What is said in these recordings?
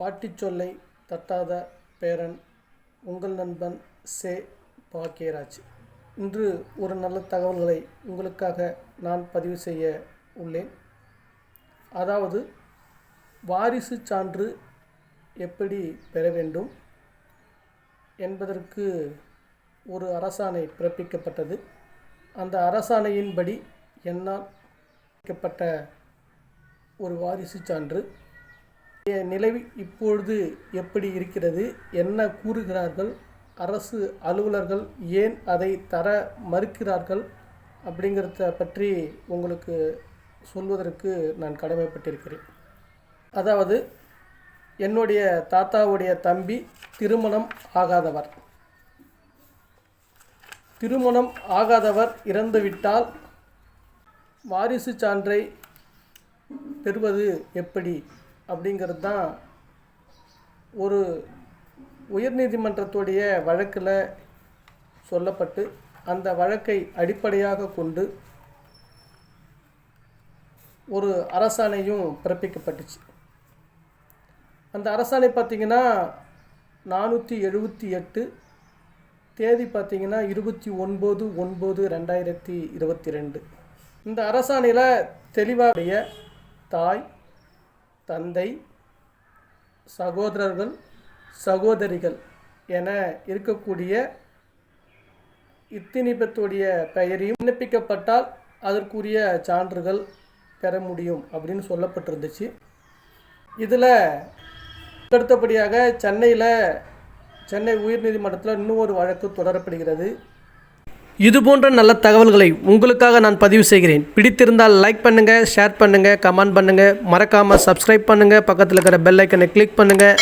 பாட்டிச் சொல்லை தட்டாத பேரன் உங்கள் நண்பன் சே. பாக்கியராஜ். இன்று ஒரு நல்ல தகவல்களை உங்களுக்காக நான் பதிவு செய்ய உள்ளேன். அதாவது வாரிசு சான்று எப்படி பெற வேண்டும் என்பதற்கு ஒரு அரசாணை பிறப்பிக்கப்பட்டது. அந்த அரசாணையின்படி என்னால் பிறப்பிக்கப்பட்ட ஒரு வாரிசு சான்று அவருடைய நிலை இப்பொழுது எப்படி இருக்கிறது என்ன கூறுகிறார்கள்? அரசு அலுவலர்கள் ஏன் அதை தர மறுக்கிறார்கள்? அப்படிங்கிறத பற்றி உங்களுக்கு சொல்வதற்கு நான் கடமைப்பட்டிருக்கிறேன். அதாவது என்னுடைய தாத்தாவுடைய தம்பி திருமணம் ஆகாதவர். திருமணம் ஆகாதவர் இறந்துவிட்டால் வாரிசு சான்றை பெறுவது எப்படி? அப்படிங்கிறது தான் ஒரு உயர்நீதிமன்றத்துடைய வழக்கில் சொல்லப்பட்டு அந்த வழக்கை அடிப்படையாக கொண்டு ஒரு அரசாணையும் பிறப்பிக்கப்பட்டுச்சு. அந்த அரசாணை பார்த்திங்கன்னா நானூற்றி எழுபத்தி எட்டு தேதி பார்த்திங்கன்னா இருபத்தி ஒன்பது ஒன்பது ரெண்டாயிரத்தி இருபத்தி ரெண்டு. இந்த அரசாணையில் தெளிவாடைய தாய் தந்தை சகோதரர்கள் சகோதரிகள் என இருக்கக்கூடிய இத்தினி பேத்துடைய பெயரையும் விண்ணப்பிக்கப்பட்டால் அதற்குரிய சான்றுகள் பெற முடியும் அப்படின்னு சொல்லப்பட்டிருந்துச்சு. இதில் அடுத்தபடியாக சென்னையில் சென்னை உயர்நீதிமன்றத்தில் இன்னும் ஒரு வழக்கு தொடரப்படுகிறது. இது போன்ற நல்ல தகவல்களை உங்களுக்காக நான் பதிவு செய்கிறேன். பிடித்திருந்தால் லைக் பண்ணுங்கள் ஷேர் பண்ணுங்கள் கமெண்ட் பண்ணுங்கள் மறக்காமல் சப்ஸ்கிரைப் பண்ணுங்கள் பக்கத்தில் இருக்கிற பெல் ஐக்கனை கிளிக் பண்ணுங்கள்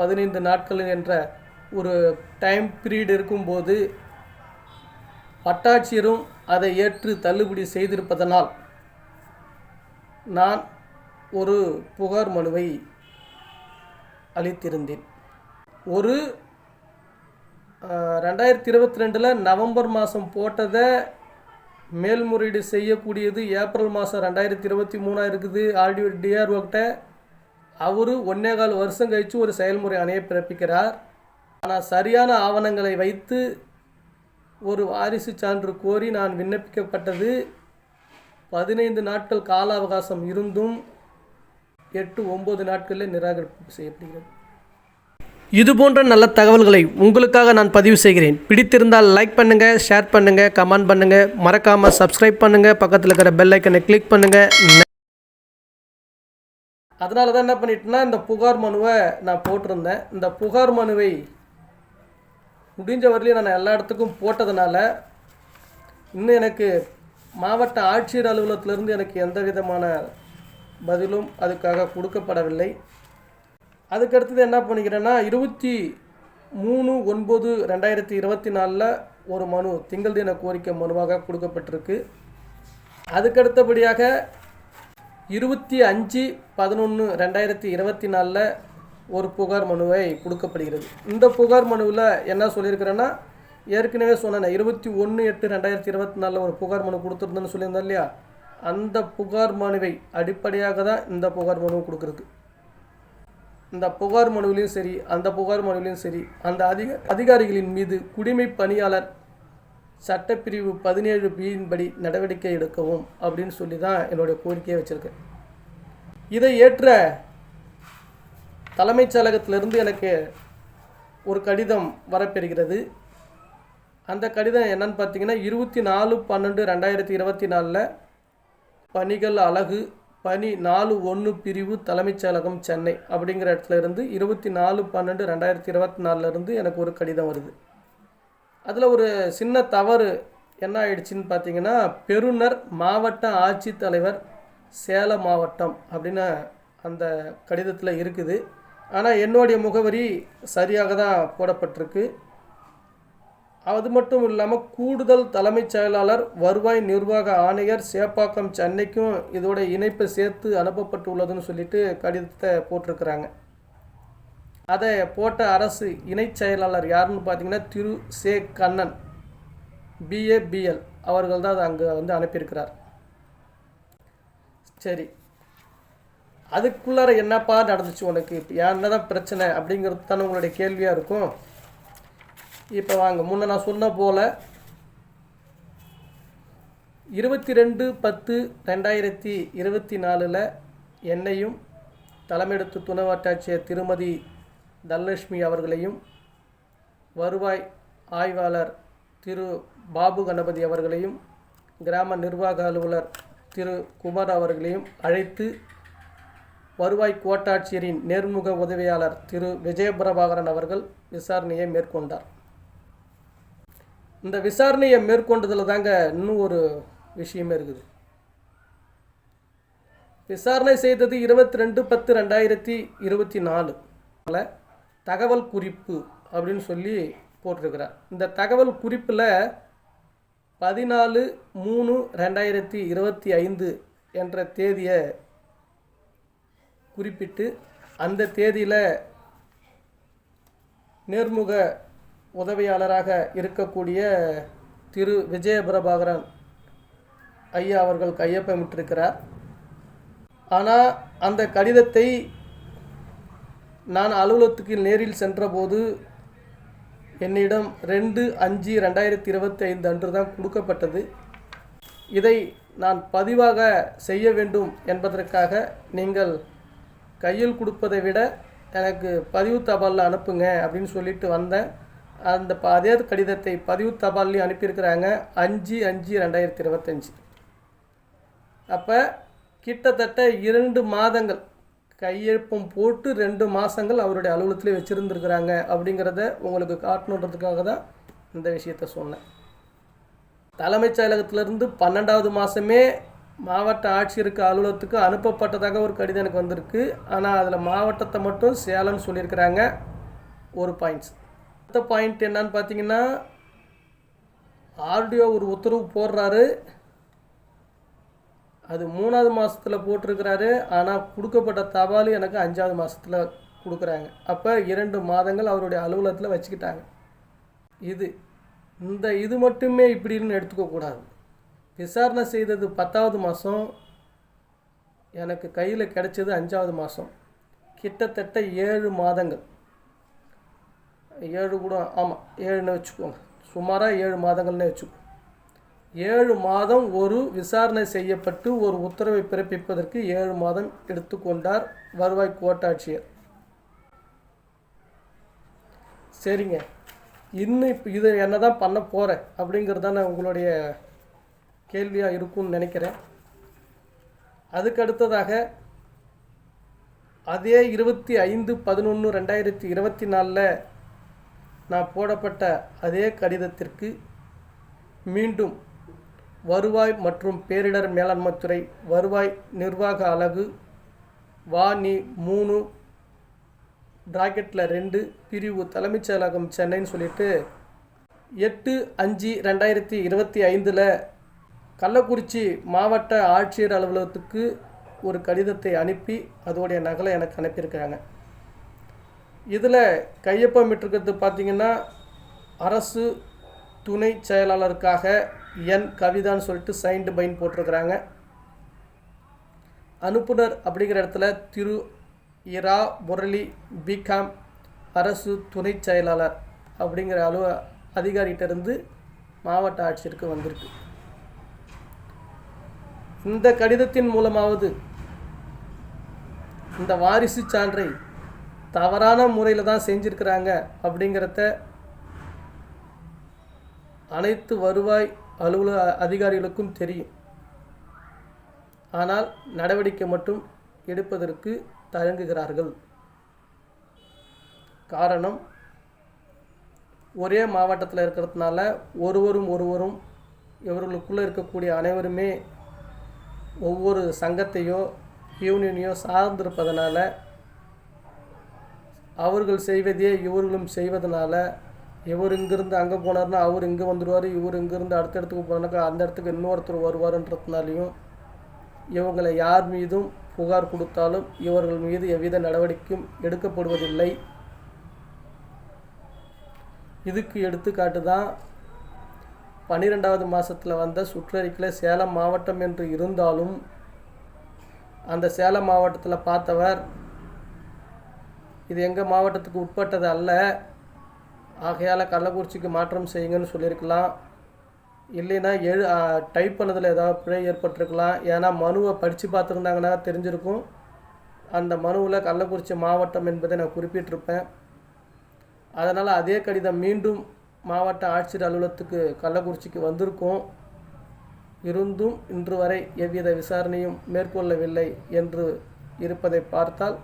பதினைந்து நாட்கள் என்ற ஒரு டைம் பீரியட் இருக்கும்போது வட்டாட்சியரும் அதை ஏற்று தள்ளுபடி செய்திருப்பதனால் நான் ஒரு புகார் மனுவை அளித்திருந்தேன். ஒரு ரெண்டாயிரத்தி இருபத்தி ரெண்டில் நவம்பர் மாதம் போட்டதை மேல்முறையீடு செய்யக்கூடியது ஏப்ரல் மாதம் ரெண்டாயிரத்தி இருபத்தி மூணாக இருக்குது ஆல்ரெடி டிஆர்ஓக்கிட்ட அவர் ஒன்னே கால் வருஷம் கழித்து ஒரு செயல்முறை அணையை பிறப்பிக்கிறார். ஆனால் சரியான ஆவணங்களை வைத்து ஒரு வாரிசு சான்று கோரி நான் விண்ணப்பிக்கப்பட்டது. பதினைந்து நாட்கள் கால அவகாசம் இருந்தும் எட்டு ஒம்பது நாட்களில் நிராகரிப்பு செய்யப்படுகிறது. இது போன்ற நல்ல தகவல்களை உங்களுக்காக நான் பதிவு செய்கிறேன். பிடித்திருந்தால் லைக் பண்ணுங்கள் ஷேர் பண்ணுங்கள் கமெண்ட் பண்ணுங்கள் மறக்காமல் சப்ஸ்கிரைப் பண்ணுங்கள் பக்கத்தில் இருக்கிற பெல் ஐக்கனை கிளிக் பண்ணுங்கள் அதனால தான் என்ன பண்ணிட்டேன்னா இந்த புகார் மனுவை நான் போட்டிருந்தேன். இந்த புகார் மனுவை முடிஞ்ச வரலையும் நான் எல்லா இடத்துக்கும் போட்டதுனால இன்னும் எனக்கு மாவட்ட ஆட்சியர் அலுவலகத்திலிருந்து எனக்கு எந்த விதமான பதிலும் அதுக்காக கொடுக்கப்படவில்லை. அதுக்கடுத்தது என்ன பண்ணிக்கிறேன்னா இருபத்தி மூணு ஒன்பது ரெண்டாயிரத்தி இருபத்தி நாலில் ஒரு மனு திங்கள் தின கோரிக்கை மனுவாக கொடுக்கப்பட்டிருக்கு. அதுக்கடுத்தபடியாக இருபத்தி அஞ்சு பதினொன்று ரெண்டாயிரத்தி இருபத்தி நாலில் ஒரு புகார் மனுவை கொடுக்கப்படுகிறது. இந்த புகார் மனுவில் என்ன சொல்லியிருக்கிறேன்னா ஏற்கனவே சொன்னேன் இருபத்தி ஒன்று எட்டு ரெண்டாயிரத்தி இருபத்தி நாலில் ஒரு புகார் மனு கொடுத்துருந்தேன்னு சொல்லியிருந்தேன் இல்லையா? அந்த புகார் மனுவை அடிப்படையாக தான் இந்த புகார் மனு கொடுக்குறது. இந்த புகார் மனுவிலையும் சரி அந்த புகார் மனுவிலையும் சரி அந்த அதிக அதிகாரிகளின் மீது குடிமை பணியாளர் சட்டப்பிரிவு பதினேழு பியின் படி நடவடிக்கை எடுக்கவும் அப்படின்னு சொல்லி தான் என்னுடைய கோரிக்கையை வச்சுருக்கேன். இதை ஏற்ற தலைமைச் செயலகத்திலிருந்து எனக்கு ஒரு கடிதம் வரப்பெறுகிறது. அந்த கடிதம் என்னன்னு பார்த்தீங்கன்னா இருபத்தி நாலு பன்னெண்டு ரெண்டாயிரத்தி இருபத்தி நாலில் பணிகள் அழகு பணி நாலு ஒன்று பிரிவு தலைமைச் செயலகம் சென்னை அப்படிங்கிற இடத்துல இருந்து இருபத்தி நாலு பன்னெண்டு ரெண்டாயிரத்தி இருபத்தி நாலுலேருந்து எனக்கு ஒரு கடிதம் வருது. அதில் ஒரு சின்ன தவறு என்ன ஆயிடுச்சுன்னு பார்த்தீங்கன்னா பெருநர் மாவட்ட ஆட்சித்தலைவர் சேலம் மாவட்டம் அப்படின்னு அந்த கடிதத்தில் இருக்குது. ஆனால் என்னுடைய முகவரி சரியாக தான் போடப்பட்டிருக்கு. அது மட்டும் இல்லாமல் கூடுதல் தலைமைச் செயலாளர் வருவாய் நிர்வாக ஆணையர் சேப்பாக்கம் சென்னைக்கும் இதோட இணைப்பை சேர்த்து அனுப்பப்பட்டுள்ளதுன்னு சொல்லிட்டு கடிதத்தை போட்டிருக்கிறாங்க. அதை போட்ட அரசு இணைச் செயலாளர் யாருன்னு பார்த்தீங்கன்னா திரு. சே. கண்ணன் பிஏபிஎல் அவர்கள் தான் அதை அங்கே வந்து அனுப்பியிருக்கிறார். சரி. அதுக்குள்ளார என்னப்பா நடந்துச்சு உனக்கு? இப்போ என்னதான் பிரச்சனை அப்படிங்கிறது தானே உங்களுடைய கேள்வியாக இருக்கும். இப்போ வாங்க. முன்ன நான் சொன்ன போல் இருபத்தி ரெண்டு பத்து ரெண்டாயிரத்தி இருபத்தி நாலில் என்னையும் தலைமையெடுத்து துணை வட்டாட்சியர் திருமதி தனலட்சுமி அவர்களையும் வருவாய் ஆய்வாளர் திரு பாபு கணபதி அவர்களையும் கிராம நிர்வாக அலுவலர் திரு குமார் அவர்களையும் அழைத்து வருவாய் கோட்டாட்சியரின் நேர்முக உதவியாளர் திரு விஜயபிரபாகரன் அவர்கள் விசாரணையை மேற்கொண்டார். இந்த விசாரணையை மேற்கொண்டதில் தாங்க இன்னும் ஒரு விஷயமே இருக்குது. விசாரணை செய்தது இருபத்தி ரெண்டு பத்து ரெண்டாயிரத்தி இருபத்தி நாலு. தகவல் குறிப்பு அப்படின்னு சொல்லி போட்டிருக்கிறார். இந்த தகவல் குறிப்பில் பதினாலு மூணு ரெண்டாயிரத்தி இருபத்தி ஐந்து என்ற தேதியை குறிப்பிட்டு அந்த தேதியில் நேர்முக உதவியாளராக இருக்கக்கூடிய திரு விஜயபிரபாகரன் ஐயா அவர்கள் கையொப்பமிட்டிருக்கிறார். ஆனால் அந்த கடிதத்தை நான் அலுவலகத்துக்கு நேரில் சென்றபோது என்னிடம் ரெண்டு அஞ்சு ரெண்டாயிரத்தி இருபத்தி ஐந்து அன்று தான் கொடுக்கப்பட்டது. இதை நான் பதிவாக செய்ய வேண்டும் என்பதற்காக நீங்கள் கையில் கொடுப்பதை விட எனக்கு பதிவு தபாலில் அனுப்புங்க அப்படின்னு சொல்லிட்டு வந்தேன். அந்த ப- அதே கடிதத்தை பதிவு தபால்லையும் அனுப்பியிருக்கிறாங்க. அஞ்சு அஞ்சு ரெண்டாயிரத்தி இருபத்தஞ்சி. அப்போ கிட்டத்தட்ட இரண்டு மாதங்கள் கையெழுப்பம் போட்டு ரெண்டு மாதங்கள் அவருடைய அலுவலகத்திலே வச்சுருந்துருக்குறாங்க அப்படிங்கிறத உங்களுக்கு காட்டணுன்றதுக்காக தான் இந்த விஷயத்த சொன்னேன். தலைமைச் செயலகத்திலிருந்து பன்னெண்டாவது மாதமே மாவட்ட ஆட்சியருக்கு அலுவலகத்துக்கு அனுப்பப்பட்டதாக ஒரு கடிதம் எனக்கு வந்திருக்கு. ஆனால் அதில் மாவட்டத்தை மட்டும் சேலம்னு சொல்லியிருக்கிறாங்க. ஒரு பாயிண்ட்ஸ் அடுத்த பாயிண்ட் என்னன்னு பார்த்தீங்கன்னா ஆர்டிஓ ஒரு உத்தரவு போடுறாரு. அது மூணாவது மாதத்தில் போட்டிருக்கிறாரு. ஆனால் கொடுக்கப்பட்ட தபால் எனக்கு அஞ்சாவது மாதத்தில் கொடுக்குறாங்க. அப்போ இரண்டு மாதங்கள் அவருடைய அலுவலகத்தில் வச்சுக்கிட்டாங்க. இது இந்த இது மட்டுமே இப்படின்னு எடுத்துக்கக்கூடாது விசாரணை செய்தது பத்தாவது மாதம் எனக்கு கையில் கிடைச்சது அஞ்சாவது மாதம் கிட்டத்தட்ட ஏழு மாதங்கள். ஏழு கூட ஆமாம் ஏழுன்னு வச்சுக்கோங்க. சுமாராக ஏழு மாதங்கள்னே வச்சுக்கோ. ஏழு மாதம் ஒரு விசாரணை செய்யப்பட்டு ஒரு உத்தரவை பிறப்பிப்பதற்கு ஏழு மாதம் எடுத்துக்கொண்டார் வருவாய் கோட்டாட்சியர். சரிங்க. இன்னும் இப்போ இதை என்ன தான் பண்ண போகிறேன் அப்படிங்கிறது தானே உங்களுடைய கேள்வியாக இருக்கும்னு நினைக்கிறேன். அதுக்கு அடுத்ததாக அதே இருபத்தி ஐந்து பதினொன்று ரெண்டாயிரத்தி இருபத்தி நாலில் நான் போடப்பட்ட அதே கடிதத்திற்கு மீண்டும் வருவாய் மற்றும் பேரிடர் மேலாண்மைத்துறை வருவாய் நிர்வாக அலகு வாணி மூணு பிராக்கெட்டில் ரெண்டு பிரிவு தலைமைச் செயலகம் சென்னைன்னு சொல்லிட்டு எட்டு அஞ்சு ரெண்டாயிரத்தி இருபத்தி ஐந்தில் கள்ளக்குறிச்சி மாவட்ட ஆட்சியர் அலுவலகத்துக்கு ஒரு கடிதத்தை அனுப்பி அதோடைய நகலை எனக்கு அனுப்பியிருக்கிறாங்க. இதில் கையொப்பமிட்டிருக்கிறது பார்த்திங்கன்னா அரசு துணை செயலாளருக்காக என் கவிதான்னு சொல்லிட்டு சைன்டு பைன் போட்டிருக்கிறாங்க. அனுப்புனர் அப்படிங்கிற இடத்துல திரு இரா முரளி பிகாம் அரசு துணை செயலாளர் அப்படிங்கிற அலுவ அதிகாரிகிட்ட இருந்து மாவட்ட ஆட்சியருக்கு வந்திருக்கு. இந்த கடிதத்தின் மூலமாவது இந்த வாரிசு சான்றை தவறான முறையில் தான் செஞ்சுருக்கிறாங்க அப்படிங்கிறத அனைத்து வருவாய் அலுவலக அதிகாரிகளுக்கும் தெரியும். ஆனால் நடவடிக்கை மட்டும் எடுப்பதற்கு தயங்குகிறார்கள். காரணம் ஒரே மாவட்டத்தில் இருக்கிறதுனால ஒருவரும் ஒருவரும் இவர்களுக்குள்ளே இருக்கக்கூடிய அனைவருமே ஒவ்வொரு சங்கத்தையோ யூனியனையோ சார்ந்திருப்பதனால அவர்கள் செய்வதையே இவர்களும் செய்வதனால இவர் இங்கிருந்து அங்கே போனார்னா அவர் இங்கே வந்துடுவார் இவர் இங்கிருந்து அடுத்த இடத்துக்கு போனாக்கா அந்த இடத்துக்கு இன்னொருத்தர் வருவாருன்றதுனாலையும் இவங்களை யார் மீதும் புகார் கொடுத்தாலும் இவர்கள் மீது எவ்வித நடவடிக்கையும் எடுக்கப்படுவதில்லை. இதுக்கு எடுத்துக்காட்டு தான் பன்னிரெண்டாவது மாதத்தில் வந்த சுற்றறிக்கையில் சேலம் மாவட்டம் என்று இருந்தாலும் அந்த சேலம் மாவட்டத்தில் பார்த்தவர் இது எங்கள் மாவட்டத்துக்கு உட்பட்டது அல்ல. ஆகையால் கள்ளக்குறிச்சிக்கு மாற்றம் செய்யுங்கன்னு சொல்லியிருக்கலாம். இல்லைன்னா எழு டைப் பண்ணதில் ஏதாவது பிழை ஏற்பட்டிருக்கலாம். ஏன்னா மனுவை படித்து பார்த்துருந்தாங்கன்னா தெரிஞ்சிருக்கும். அந்த மனுவில் கள்ளக்குறிச்சி மாவட்டம் என்பதை நான் குறிப்பிட்டிருப்பேன். அதனால் அதே கடிதம் மீண்டும் மாவட்ட ஆட்சியர் அலுவலகத்துக்கு கள்ளக்குறிச்சிக்கு வந்திருக்கும். இருந்தும் இன்று வரை எவ்வித விசாரணையும் மேற்கொள்ளவில்லை என்று இருப்பதை பார்த்தால்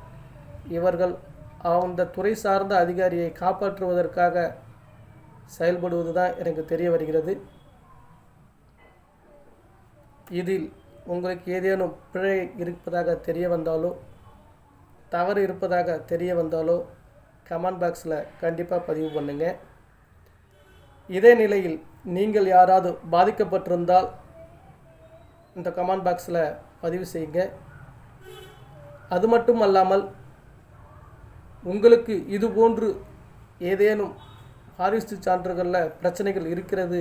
இவர்கள் அந்த துறை சார்ந்த அதிகாரியை காப்பாற்றுவதற்காக செயல்படுவது தான் எனக்கு தெரிய வருகிறது. இதில் உங்களுக்கு ஏதேனும் பிழை இருப்பதாக தெரிய வந்தாலோ தவறு இருப்பதாக தெரிய வந்தாலோ கமெண்ட் பாக்ஸில் கண்டிப்பாக பதிவு பண்ணுங்கள் இதே நிலையில் நீங்கள் யாராவது பாதிக்கப்பட்டிருந்தால் இந்த கமெண்ட் பாக்ஸில் பதிவு செய்யுங்க. அது மட்டும் அல்லாமல் உங்களுக்கு இது போன்று ஏதேனும் வாரிசு சான்றுகளில் பிரச்சனைகள் இருக்கிறது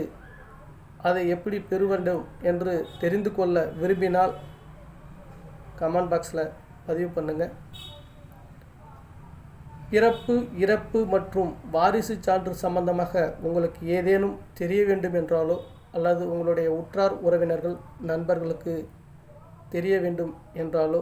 அதை எப்படி பெற வேண்டும் என்று தெரிந்து கொள்ள விரும்பினால் கமெண்ட் பாக்ஸில் பதிவு பண்ணுங்கள் பிறப்பு இறப்பு மற்றும் வாரிசு சான்று சம்பந்தமாக உங்களுக்கு ஏதேனும் தெரிய வேண்டும் என்றாலோ அல்லது உங்களுடைய உற்றார் உறவினர்கள் நண்பர்களுக்கு தெரிய வேண்டும் என்றாலோ